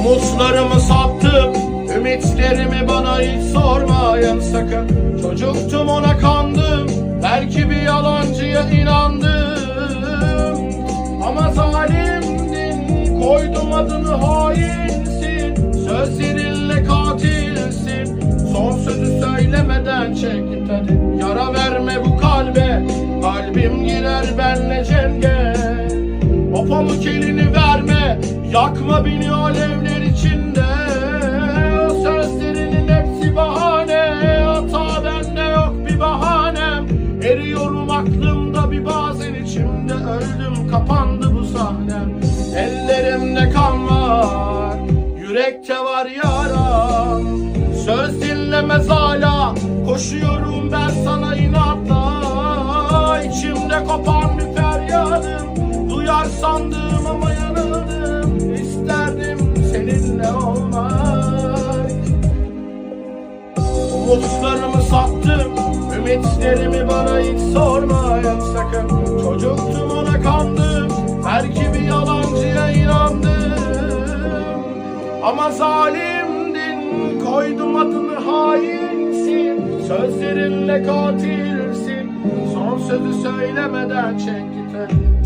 Umutlarımı sattım Ümitlerimi bana hiç sormayın sakın. Çocuktum ona kandım Belki bir yalancıya inandım. Ama zalimdin Koydum adını hainsin Sözlerinle katilsin. Son sözü söylemeden çek git hadi Yara verme bu kalbe. Kalbim girer benle cenge. O pamuk elini verme Yakma beni alevler içinde. Sözlerinin hepsi bahane. Hata bende yok bir bahanem. Eriyorum aklımda bir bazen içimde. Öldüm kapandı bu sahnem. Ellerimde kan var Yürekte var yaram. Söz dinlemez hala Koşuyorum ben sana inatla. İçimde kopan bir feryadım. Duyar sandım ama Umutlarımı sattım. Ümitlerimi bana hiç sormayın sakın. Çocuktum ona kandım. Belki bir yalancıya inandım. Ama zalimdin Koydum adını hainsin. Sözlerinle katilsin. Son sözü söylemeden çek git.